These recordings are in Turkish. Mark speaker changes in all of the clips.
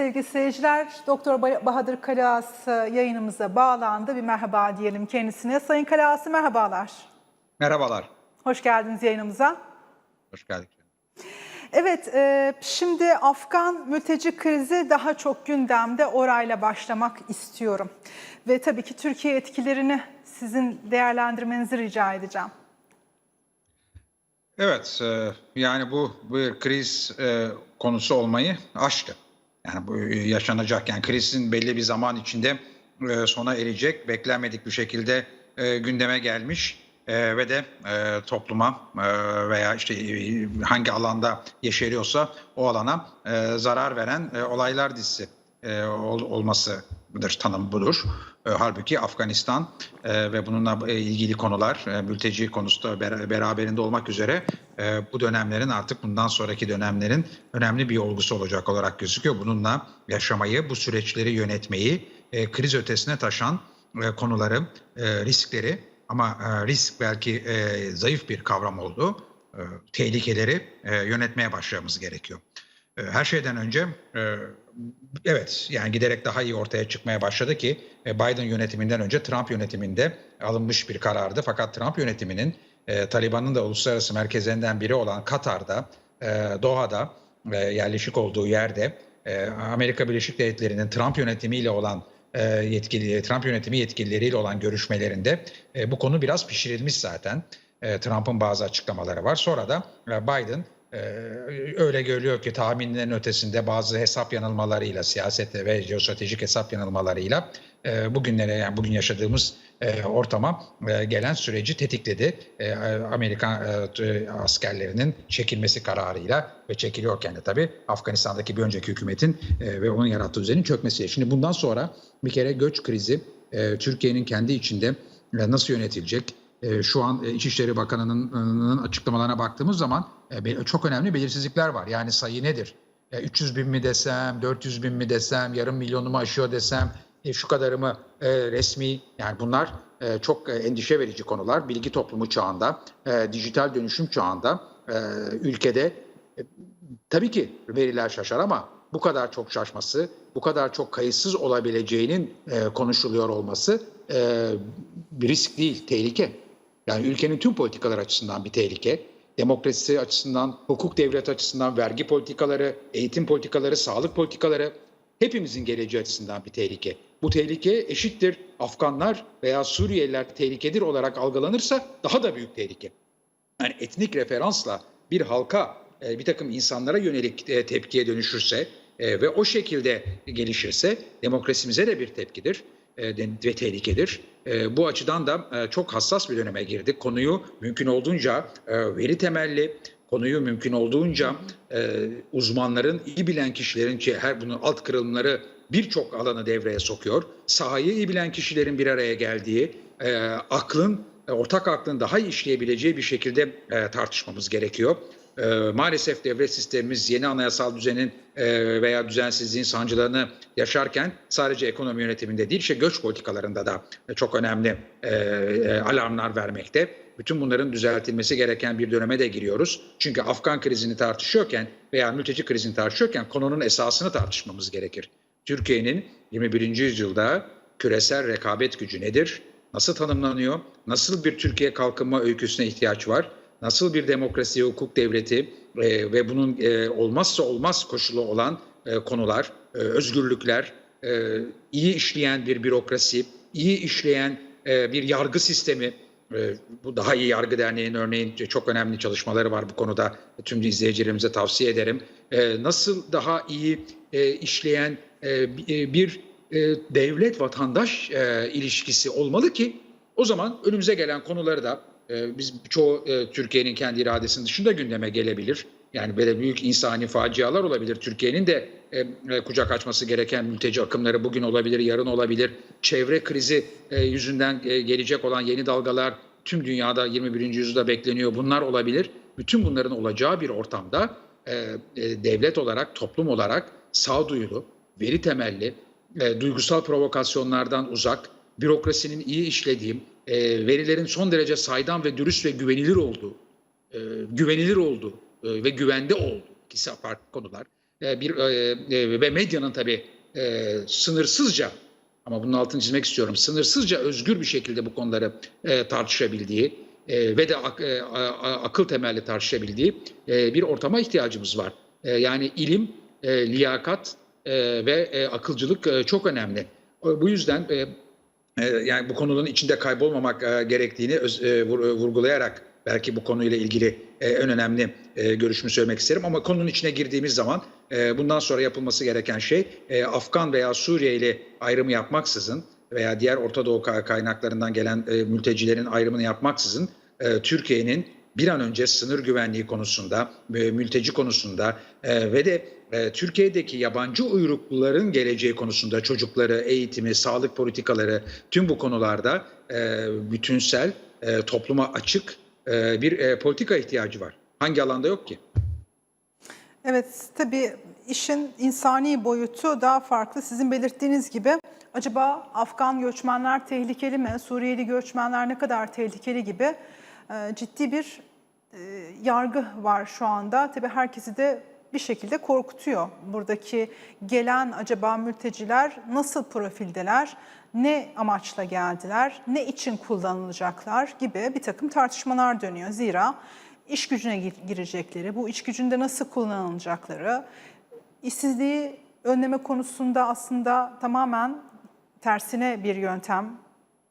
Speaker 1: Sevgili seyirciler, Doktor Bahadır Kalaas e, yayınımıza bağlandı. Bir merhaba diyelim kendisine. Sayın Kalaas merhabalar.
Speaker 2: Merhabalar.
Speaker 1: Hoş geldiniz yayınımıza.
Speaker 2: Hoş geldik.
Speaker 1: Evet, e, şimdi Afgan mülteci krizi daha çok gündemde. Orayla başlamak istiyorum. Ve tabii ki Türkiye etkilerini sizin değerlendirmenizi rica edeceğim.
Speaker 2: Evet, e, yani bu bir kriz konusu olmayı aştı. Yani bu yaşanacak, yani krizin belli bir zaman içinde e, sona erecek, beklenmedik bir şekilde e, gündeme gelmiş. E, ve de e, topluma e, veya işte e, hangi alanda yeşeriyorsa o alana e, zarar veren e, olaylar dizisi e, ol, olmasıdır, tanım budur. E, halbuki Afganistan e, ve bununla e, ilgili konular, e, mülteci konusu beraberinde olmak üzere bu dönemlerin artık bundan sonraki dönemlerin önemli bir olgusu olacak olarak gözüküyor. Bununla yaşamayı, bu süreçleri yönetmeyi, kriz ötesine taşan konuları, riskleri ama risk belki zayıf bir kavram oldu. Tehlikeleri yönetmeye başlamamız gerekiyor. E, Her şeyden önce e, evet yani giderek daha iyi ortaya çıkmaya başladı ki e, Biden yönetiminden önce Trump yönetiminde alınmış bir karardı. Fakat Trump yönetiminin e, Taliban'ın da uluslararası merkezlerinden biri olan Katar'da, Doha'da yerleşik olduğu yerde Amerika Birleşik Devletleri'nin Trump yönetimiyle olan yetkili Trump yönetimi yetkilileriyle olan görüşmelerinde bu konu biraz pişirilmiş zaten. Trump'ın bazı açıklamaları var. Sonra da Biden ee, öyle görülüyor ki tahminlerin ötesinde bazı hesap yanılmalarıyla, siyasette ve jeostratejik hesap yanılmalarıyla e, bugünlere yani bugün yaşadığımız e, ortama e, gelen süreci tetikledi. Amerikan askerlerinin çekilmesi kararıyla ve çekiliyorken de tabii Afganistan'daki bir önceki hükümetin ve onun yarattığı düzenin çökmesiyle. Şimdi bundan sonra bir kere göç krizi Türkiye'nin kendi içinde nasıl yönetilecek? E, şu an e, İçişleri Bakanı'nın açıklamalarına baktığımız zaman e, çok önemli belirsizlikler var. Yani sayı nedir? E, 300 bin mi desem, 400 bin mi desem, yarım milyonu mu aşıyor desem, e, şu kadarı mı e, resmi? Yani bunlar e, çok e, endişe verici konular. Bilgi toplumu çağında, e, dijital dönüşüm çağında e, ülkede e, tabii ki veriler şaşar ama bu kadar çok şaşması, bu kadar çok kayıtsız olabileceğinin e, konuşuluyor olması e, risk değil, tehlike. Yani ülkenin tüm politikalar açısından bir tehlike. Demokrasi açısından, hukuk devleti açısından, vergi politikaları, eğitim politikaları, sağlık politikaları hepimizin geleceği açısından bir tehlike. Bu tehlike eşittir Afganlar veya Suriyeliler tehlikedir olarak algılanırsa daha da büyük tehlike. Yani etnik referansla bir halka, e, bir takım insanlara yönelik e, tepkiye dönüşürse e, ve o şekilde gelişirse demokrasimize de bir tepkidir ve tehlikedir. E, Bu açıdan da e, çok hassas bir döneme girdik. Konuyu mümkün olduğunca e, veri temelli, konuyu mümkün olduğunca e, uzmanların, iyi bilen kişilerin ki her bunun alt kırılımları birçok alanı devreye sokuyor. Sahayı iyi bilen kişilerin bir araya geldiği, e, aklın, e, ortak aklın daha iyi işleyebileceği bir şekilde e, tartışmamız gerekiyor. E, maalesef devlet sistemimiz yeni anayasal düzenin e, veya düzensizliğin sancılarını yaşarken sadece ekonomi yönetiminde değil, işte göç politikalarında da çok önemli e, e, alarmlar vermekte. Bütün bunların düzeltilmesi gereken bir döneme de giriyoruz. Çünkü Afgan krizini tartışıyorken veya mülteci krizini tartışıyorken konunun esasını tartışmamız gerekir. Türkiye'nin 21. yüzyılda küresel rekabet gücü nedir? Nasıl tanımlanıyor? Nasıl bir Türkiye kalkınma öyküsüne ihtiyaç var? Nasıl bir demokrasi, hukuk devleti e, ve bunun e, olmazsa olmaz koşulu olan e, konular, e, özgürlükler, e, iyi işleyen bir bürokrasi, iyi işleyen e, bir yargı sistemi, e, bu Daha iyi Yargı Derneği'nin örneğin çok önemli çalışmaları var bu konuda. Tüm izleyicilerimize tavsiye ederim. E, nasıl daha iyi e, işleyen e, e, bir e, devlet vatandaş e, ilişkisi olmalı ki o zaman önümüze gelen konuları da e, biz çoğu e, Türkiye'nin kendi iradesinin dışında gündeme gelebilir. Yani böyle büyük insani facialar olabilir. Türkiye'nin de e, e, kucak açması gereken mülteci akımları bugün olabilir, yarın olabilir. Çevre krizi e, yüzünden e, gelecek olan yeni dalgalar tüm dünyada 21. yüzyılda bekleniyor. Bunlar olabilir. Bütün bunların olacağı bir ortamda e, e, devlet olarak, toplum olarak sağduyulu, veri temelli, e, duygusal provokasyonlardan uzak, bürokrasinin iyi işlediği, e, verilerin son derece saydam ve dürüst ve güvenilir olduğu, e, güvenilir olduğu e, ve güvende olduğu ikisi farklı konular. e, bir e, e, ve medyanın tabii e, sınırsızca ama bunun altını çizmek istiyorum. Sınırsızca özgür bir şekilde bu konuları e, tartışabildiği e, ve de ak- e, a- akıl temelli tartışabildiği e, bir ortama ihtiyacımız var. E, yani ilim, e, liyakat e, ve e, akılcılık e, çok önemli. O- Bu yüzden e, yani bu konunun içinde kaybolmamak e, gerektiğini e, e, vurgulayarak belki bu konuyla ilgili en önemli görüşümü söylemek isterim. Ama konunun içine girdiğimiz zaman bundan sonra yapılması gereken şey Afgan veya Suriyeli ayrımı yapmaksızın veya diğer Orta Doğu ka- kaynaklarından gelen mültecilerin ayrımını yapmaksızın Türkiye'nin bir an önce sınır güvenliği konusunda, e, mülteci konusunda e, ve de e, Türkiye'deki yabancı uyrukluların geleceği konusunda çocukları, eğitimi, sağlık politikaları tüm bu konularda bütünsel, topluma açık bir politika ihtiyacı var. Hangi alanda yok ki?
Speaker 1: Evet, tabii işin insani boyutu daha farklı. Sizin belirttiğiniz gibi acaba Afgan göçmenler tehlikeli mi? Suriyeli göçmenler ne kadar tehlikeli gibi ciddi bir e, yargı var şu anda. Tabii herkesi de bir şekilde korkutuyor. Buradaki gelen acaba mülteciler nasıl profildeler? Ne amaçla geldiler? Ne için kullanılacaklar gibi bir takım tartışmalar dönüyor. Zira iş gücüne gir- girecekleri, bu iş gücünde nasıl kullanılacakları, işsizliği önleme konusunda aslında tamamen tersine bir yöntem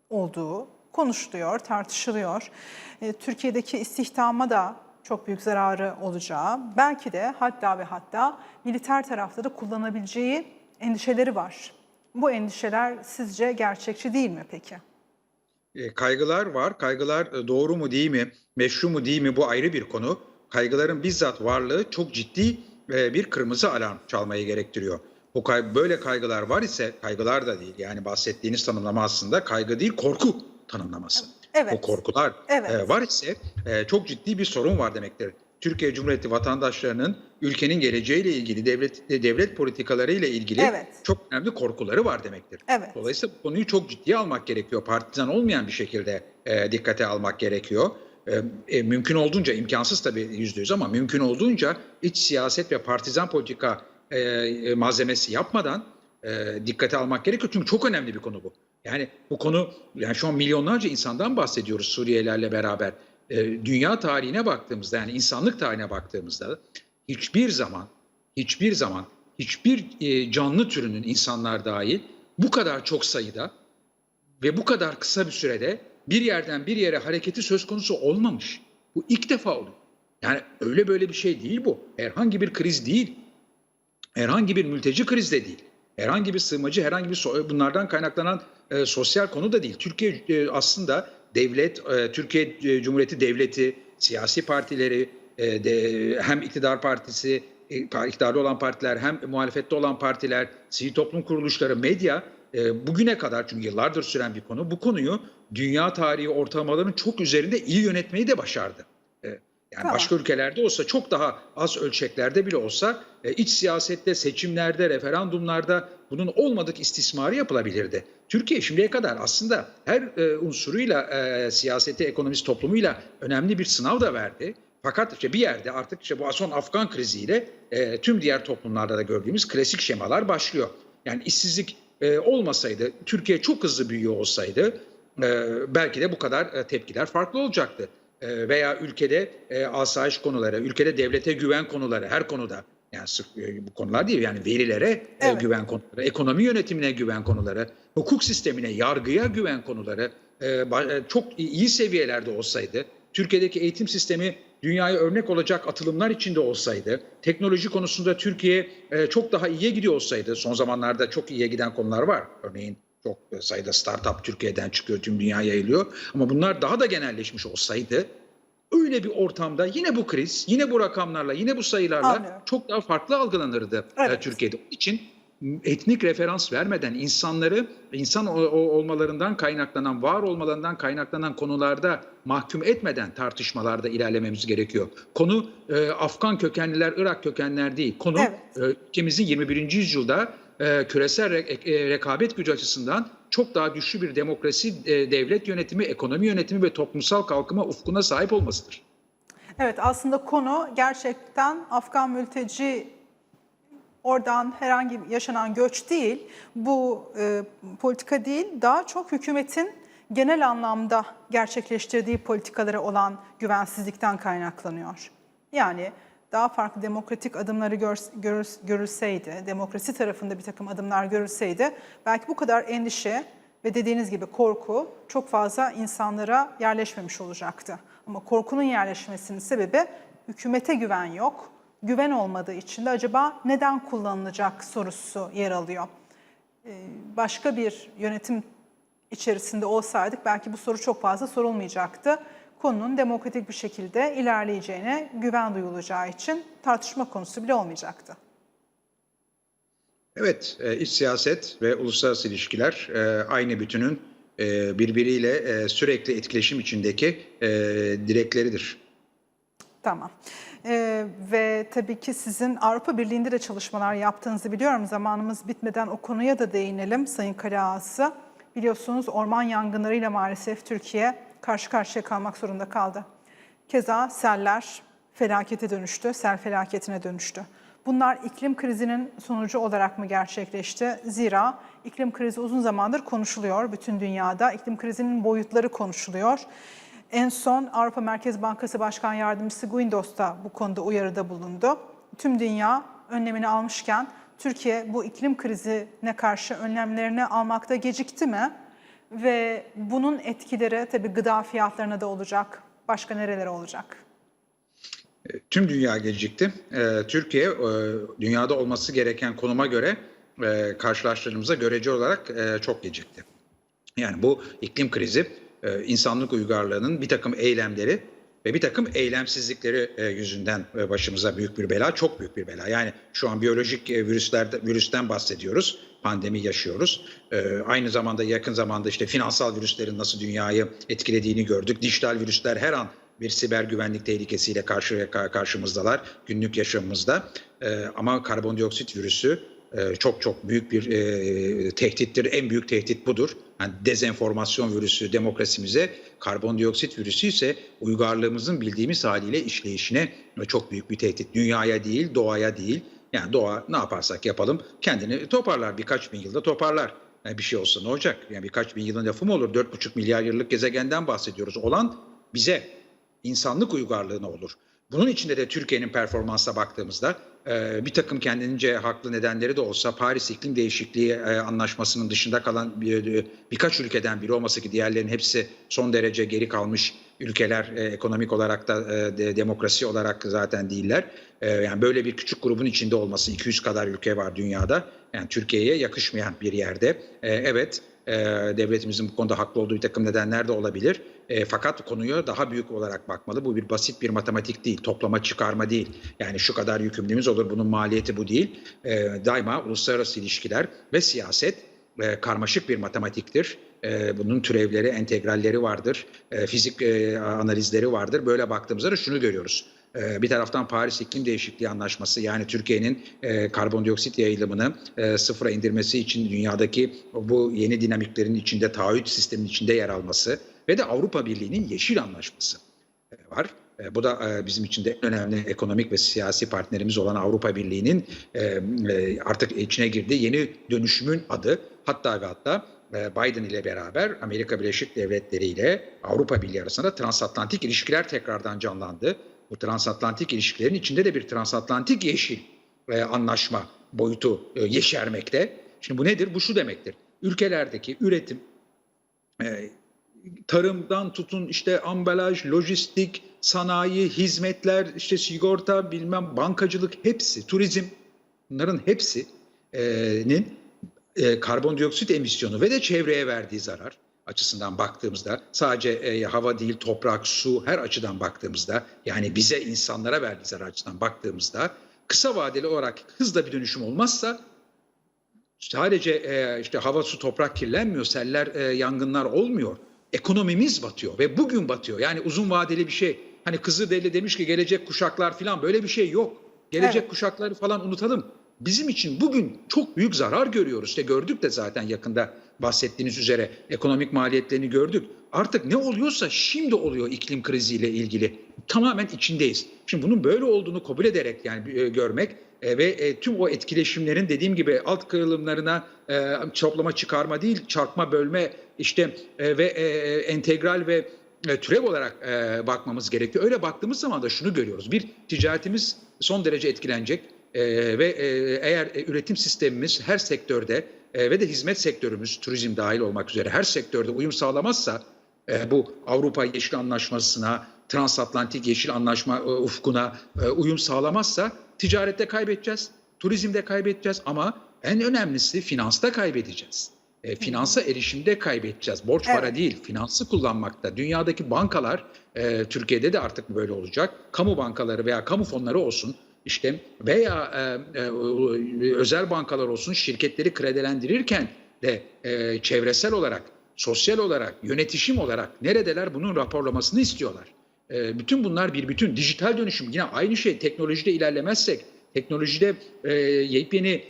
Speaker 1: olduğu konuşuluyor, tartışılıyor. E, Türkiye'deki istihdama da çok büyük zararı olacağı, belki de hatta ve hatta militer tarafta da kullanabileceği endişeleri var. Bu endişeler sizce gerçekçi değil mi peki?
Speaker 2: E, Kaygılar var. Kaygılar e, doğru mu değil mi, meşru mu değil mi bu ayrı bir konu. Kaygıların bizzat varlığı çok ciddi bir kırmızı alarm çalmayı gerektiriyor. Bu kay- böyle kaygılar var ise kaygılar da değil. Yani bahsettiğiniz tanımlama aslında kaygı değil korku tanımlaması.
Speaker 1: Evet.
Speaker 2: O korkular
Speaker 1: Evet.
Speaker 2: e, var ise e, çok ciddi bir sorun var demektir. Türkiye Cumhuriyeti vatandaşlarının ülkenin geleceğiyle ilgili devlet devlet politikalarıyla ilgili
Speaker 1: Evet.
Speaker 2: çok önemli korkuları var demektir.
Speaker 1: Evet.
Speaker 2: Dolayısıyla bu konuyu çok ciddiye almak gerekiyor. Partizan olmayan bir şekilde e, dikkate almak gerekiyor. E, e, mümkün olduğunca, imkansız tabii yüzde yüz ama mümkün olduğunca iç siyaset ve partizan politika e, e, malzemesi yapmadan e, dikkate almak gerekiyor. Çünkü çok önemli bir konu bu. Yani bu konu, yani şu an milyonlarca insandan bahsediyoruz Suriyelilerle beraber. E, dünya tarihine baktığımızda, yani insanlık tarihine baktığımızda hiçbir zaman, hiçbir zaman, hiçbir e, canlı türünün insanlar dahil bu kadar çok sayıda ve bu kadar kısa bir sürede bir yerden bir yere hareketi söz konusu olmamış. Bu ilk defa oluyor. Yani öyle böyle bir şey değil bu. Herhangi bir kriz değil. Herhangi bir mülteci kriz de değil. Herhangi bir sığınmacı, herhangi bir so- bunlardan kaynaklanan e, sosyal konu da değil. Türkiye e, aslında devlet, e, Türkiye e, Cumhuriyeti devleti, siyasi partileri, e, de, hem iktidar partisi, e, iktidarda olan partiler, hem muhalefette olan partiler, sivil toplum kuruluşları, medya e, bugüne kadar çünkü yıllardır süren bir konu, bu konuyu dünya tarihi ortalamalarının çok üzerinde iyi yönetmeyi de başardı. Yani
Speaker 1: Tamam.
Speaker 2: başka ülkelerde olsa çok daha az ölçeklerde bile olsa e, iç siyasette, seçimlerde, referandumlarda bunun olmadık istismarı yapılabilirdi. Türkiye şimdiye kadar aslında her e, unsuruyla e, siyaseti, ekonomisi, toplumuyla önemli bir sınav da verdi. Fakat işte bir yerde artık işte bu son Afgan kriziyle e, tüm diğer toplumlarda da gördüğümüz klasik şemalar başlıyor. Yani işsizlik e, olmasaydı, Türkiye çok hızlı büyüyor olsaydı e, belki de bu kadar e, tepkiler farklı olacaktı. E, veya ülkede e, asayiş konuları, ülkede devlete güven konuları her konuda yani sırf e, bu konular değil yani verilere
Speaker 1: Evet.
Speaker 2: güven konuları, ekonomi yönetimine güven konuları, hukuk sistemine, yargıya güven konuları çok iyi seviyelerde olsaydı, Türkiye'deki eğitim sistemi dünyaya örnek olacak atılımlar içinde olsaydı, teknoloji konusunda Türkiye çok daha iyiye gidiyor olsaydı, son zamanlarda çok iyiye giden konular var. Örneğin çok sayıda startup Türkiye'den çıkıyor, tüm dünya yayılıyor. Ama bunlar daha da genelleşmiş olsaydı öyle bir ortamda yine bu kriz, yine bu rakamlarla, yine bu sayılarla
Speaker 1: Anlıyorum.
Speaker 2: çok daha farklı algılanırdı e,
Speaker 1: Evet.
Speaker 2: Türkiye'de. Onun için etnik referans vermeden insanları insan olmalarından kaynaklanan, var olmalarından kaynaklanan konularda mahkum etmeden tartışmalarda ilerlememiz gerekiyor. Konu e, Afgan kökenliler, Irak kökenler değil. Konu
Speaker 1: Evet.
Speaker 2: e, ülkemizin 21. yüzyılda e, küresel re- e, rekabet gücü açısından çok daha güçlü bir demokrasi, e, devlet yönetimi, ekonomi yönetimi ve toplumsal kalkınma ufkuna sahip olmasıdır.
Speaker 1: Evet aslında konu gerçekten Afgan mülteci Oradan herhangi yaşanan göç değil, bu e, politika değil, daha çok hükümetin genel anlamda gerçekleştirdiği politikalara olan güvensizlikten kaynaklanıyor. Yani daha farklı demokratik adımları gör, görülseydi, demokrasi tarafında bir takım adımlar görülseydi belki bu kadar endişe ve dediğiniz gibi korku çok fazla insanlara yerleşmemiş olacaktı. Ama korkunun yerleşmesinin sebebi hükümete güven yok. Güven olmadığı için de acaba neden kullanılacak sorusu yer alıyor. Ee, Başka bir yönetim içerisinde olsaydık belki bu soru çok fazla sorulmayacaktı. Konunun demokratik bir şekilde ilerleyeceğine güven duyulacağı için tartışma konusu bile olmayacaktı.
Speaker 2: Evet, e, iç siyaset ve uluslararası ilişkiler e, aynı bütünün e, birbiriyle sürekli etkileşim içindeki direkleridir.
Speaker 1: Tamam. Ee, ve tabii ki sizin Avrupa Birliği'nde de çalışmalar yaptığınızı biliyorum. Zamanımız bitmeden o konuya da değinelim Sayın Kaleağası. Biliyorsunuz orman yangınlarıyla maalesef Türkiye karşı karşıya kalmak zorunda kaldı. Keza seller felakete dönüştü, sel felaketine dönüştü. Bunlar iklim krizinin sonucu olarak mı gerçekleşti? Zira iklim krizi uzun zamandır konuşuluyor bütün dünyada. İklim krizinin boyutları konuşuluyor. En son Avrupa Merkez Bankası Başkan Yardımcısı Guindos da bu konuda uyarıda bulundu. Tüm dünya önlemini almışken Türkiye bu iklim krizine karşı önlemlerini almakta gecikti mi? Ve bunun etkileri tabii gıda fiyatlarına da olacak. Başka nerelere olacak?
Speaker 2: Tüm dünya gecikti. E, Türkiye e, dünyada olması gereken konuma göre e, karşılaştırdığımızda görece olarak e, çok gecikti. Yani bu iklim krizi e, insanlık uygarlığının bir takım eylemleri ve bir takım eylemsizlikleri e, yüzünden e, başımıza büyük bir bela, çok büyük bir bela. Yani şu an biyolojik e, virüslerde virüsten bahsediyoruz, pandemi yaşıyoruz. E, aynı zamanda yakın zamanda işte finansal virüslerin nasıl dünyayı etkilediğini gördük. Dijital virüsler her an bir siber güvenlik tehlikesiyle karşı karşımızdalar günlük yaşamımızda. E, ama karbondioksit virüsü e, çok çok büyük bir e, tehdittir. En büyük tehdit budur. Yani dezenformasyon virüsü demokrasimize, karbondioksit virüsü ise uygarlığımızın bildiğimiz haliyle işleyişine çok büyük bir tehdit. Dünyaya değil, doğaya değil. Yani doğa ne yaparsak yapalım kendini toparlar. Birkaç bin yılda toparlar. Yani bir şey olsa ne olacak? Yani birkaç bin yılın lafı mı olur? 4,5 milyar yıllık gezegenden bahsediyoruz. Olan bize, insanlık uygarlığına olur. Bunun içinde de Türkiye'nin performansa baktığımızda e, bir takım kendince haklı nedenleri de olsa Paris İklim Değişikliği e, Anlaşması'nın dışında kalan bir, birkaç ülkeden biri olmasa ki diğerlerinin hepsi son derece geri kalmış ülkeler e, ekonomik olarak da e, de, demokrasi olarak zaten değiller. E, yani böyle bir küçük grubun içinde olması 200 kadar ülke var dünyada. Yani Türkiye'ye yakışmayan bir yerde. E, evet e, devletimizin bu konuda haklı olduğu bir takım nedenler de olabilir. E, fakat konuya daha büyük olarak bakmalı. Bu bir basit bir matematik değil, toplama çıkarma değil. Yani şu kadar yükümlülüğümüz olur, bunun maliyeti bu değil. E, daima uluslararası ilişkiler ve siyaset e, karmaşık bir matematiktir. Bunun türevleri, entegralleri vardır, fizik e, analizleri vardır. Böyle baktığımızda da şunu görüyoruz. E, Bir taraftan Paris İklim Değişikliği Anlaşması yani Türkiye'nin e, karbondioksit yayılımını e, sıfıra indirmesi için dünyadaki bu yeni dinamiklerin içinde, taahhüt sisteminin içinde yer alması ve de Avrupa Birliği'nin Yeşil Anlaşması e, var. Bu da bizim için de en önemli ekonomik ve siyasi partnerimiz olan Avrupa Birliği'nin artık içine girdiği yeni dönüşümün adı. Hatta ve hatta Biden ile beraber Amerika Birleşik Devletleri ile Avrupa Birliği arasında transatlantik ilişkiler tekrardan canlandı. Bu transatlantik ilişkilerin içinde de bir transatlantik yeşil e, anlaşma boyutu e, yeşermekte. Şimdi bu nedir? Bu şu demektir. Ülkelerdeki üretim, e, tarımdan tutun işte ambalaj, lojistik, sanayi, hizmetler, işte sigorta, bilmem bankacılık hepsi, turizm bunların hepsinin e, karbondioksit emisyonu ve de çevreye verdiği zarar açısından baktığımızda sadece e, hava değil toprak, su her açıdan baktığımızda yani bize insanlara verdiği zarar açısından baktığımızda kısa vadeli olarak hızla bir dönüşüm olmazsa sadece e, işte hava, su, toprak kirlenmiyor, seller, e, yangınlar olmuyor. Ekonomimiz batıyor ve bugün batıyor. Yani uzun vadeli bir şey. Hani Kızılderili demiş ki gelecek kuşaklar falan böyle bir şey yok. Gelecek
Speaker 1: Evet.
Speaker 2: kuşakları falan unutalım. Bizim için bugün çok büyük zarar görüyoruz. İşte gördük de zaten yakında bahsettiğiniz üzere ekonomik maliyetlerini gördük. Artık ne oluyorsa şimdi oluyor iklim kriziyle ilgili. Tamamen içindeyiz. Şimdi bunun böyle olduğunu kabul ederek yani e, görmek e, ve e, tüm o etkileşimlerin dediğim gibi alt kırılımlarına e, toplama çıkarma değil çarpma bölme işte e, ve e, entegral ve e, türev olarak e, bakmamız gerekiyor. Öyle baktığımız zaman da şunu görüyoruz. Bir ticaretimiz son derece etkilenecek e, ve e, eğer e, üretim sistemimiz her sektörde e, ve de hizmet sektörümüz turizm dahil olmak üzere her sektörde uyum sağlamazsa e, bu Avrupa Yeşil Anlaşması'na, Transatlantik Yeşil Anlaşma e, ufkuna e, uyum sağlamazsa ticarette kaybedeceğiz, turizmde kaybedeceğiz ama en önemlisi finansta kaybedeceğiz. E, finansa erişimde kaybedeceğiz. Borç
Speaker 1: Evet.
Speaker 2: para değil, finansı kullanmakta. Dünyadaki bankalar, e, Türkiye'de de artık böyle olacak. Kamu bankaları veya kamu fonları olsun, işte veya e, e, özel bankalar olsun, şirketleri kredilendirirken de e, çevresel olarak, sosyal olarak, yönetişim olarak neredeler bunun raporlamasını istiyorlar. E, bütün bunlar bir bütün. Dijital dönüşüm yine aynı şey. Teknolojide ilerlemezsek, teknolojide e, yepyeni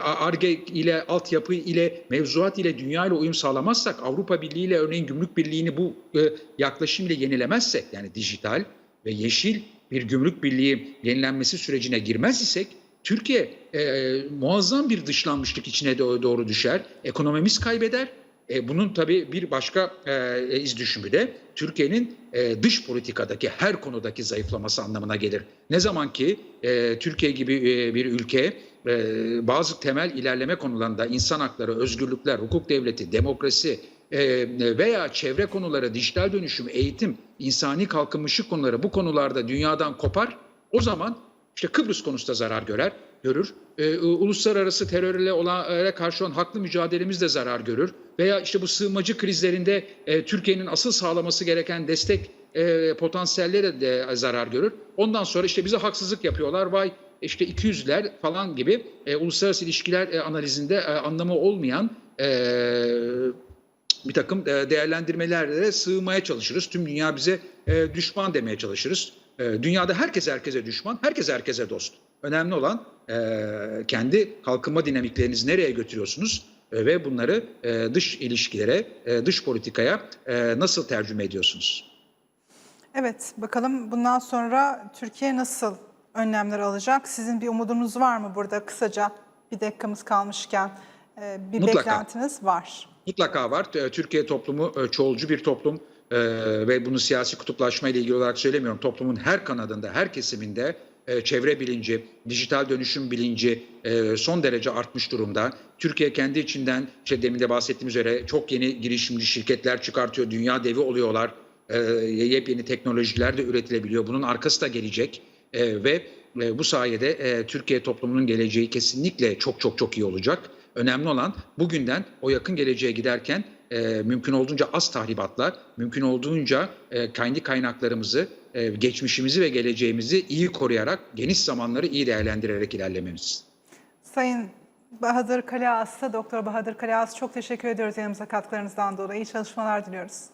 Speaker 2: ARGE ile, altyapı ile, mevzuat ile, dünya ile uyum sağlamazsak, Avrupa Birliği ile örneğin gümrük birliğini bu e, yaklaşım ile yenilemezsek, yani dijital ve yeşil bir gümrük birliği yenilenmesi sürecine girmez isek, Türkiye e, muazzam bir dışlanmışlık içine do- doğru düşer, ekonomimiz kaybeder. E, bunun tabii bir başka e, iz düşümü de Türkiye'nin e, dış politikadaki her konudaki zayıflaması anlamına gelir. Ne zaman ki e, Türkiye gibi e, bir ülke e, bazı temel ilerleme konularında insan hakları, özgürlükler, hukuk devleti, demokrasi e, veya çevre konuları, dijital dönüşüm, eğitim, insani kalkınmışlık konuları bu konularda dünyadan kopar. O zaman işte Kıbrıs konusunda zarar görer, görür. E, uluslararası terörle olan e, karşı olan haklı mücadelemiz de zarar görür. Veya işte bu sığınmacı krizlerinde e, Türkiye'nin asıl sağlaması gereken destek e, potansiyelleri de zarar görür. Ondan sonra işte bize haksızlık yapıyorlar. Vay işte 200'ler falan gibi e, uluslararası ilişkiler e, analizinde e, anlamı olmayan e, bir takım e, değerlendirmelerle sığmaya çalışırız. Tüm dünya bize e, düşman demeye çalışırız. E, dünyada herkes herkese düşman, herkes herkese dost. Önemli olan kendi kalkınma dinamiklerinizi nereye götürüyorsunuz ve bunları dış ilişkilere, dış politikaya nasıl tercüme ediyorsunuz?
Speaker 1: Evet, bakalım bundan sonra Türkiye nasıl önlemler alacak? Sizin bir umudunuz var mı burada kısaca bir dakikamız kalmışken bir
Speaker 2: Mutlaka.
Speaker 1: beklentiniz var?
Speaker 2: Mutlaka var. Türkiye toplumu e, çoğulcu bir toplum e, ve bunu siyasi kutuplaşma ile ilgili olarak söylemiyorum. Toplumun her kanadında, her kesiminde e, çevre bilinci, dijital dönüşüm bilinci son derece artmış durumda. Türkiye kendi içinden işte demin de bahsettiğim üzere çok yeni girişimci şirketler çıkartıyor. Dünya devi oluyorlar. Yepyeni teknolojiler de üretilebiliyor. Bunun arkası da gelecek ve bu sayede Türkiye toplumunun geleceği kesinlikle çok çok çok iyi olacak. Önemli olan bugünden o yakın geleceğe giderken e, mümkün olduğunca az tahribatlar, mümkün olduğunca e, kendi kaynaklarımızı, e, geçmişimizi ve geleceğimizi iyi koruyarak, geniş zamanları iyi değerlendirerek ilerlememiz.
Speaker 1: Sayın Bahadır Kaleas'a, Doktor Bahadır Kaleas çok teşekkür ediyoruz yanımıza katkılarınızdan dolayı. İyi çalışmalar diliyoruz.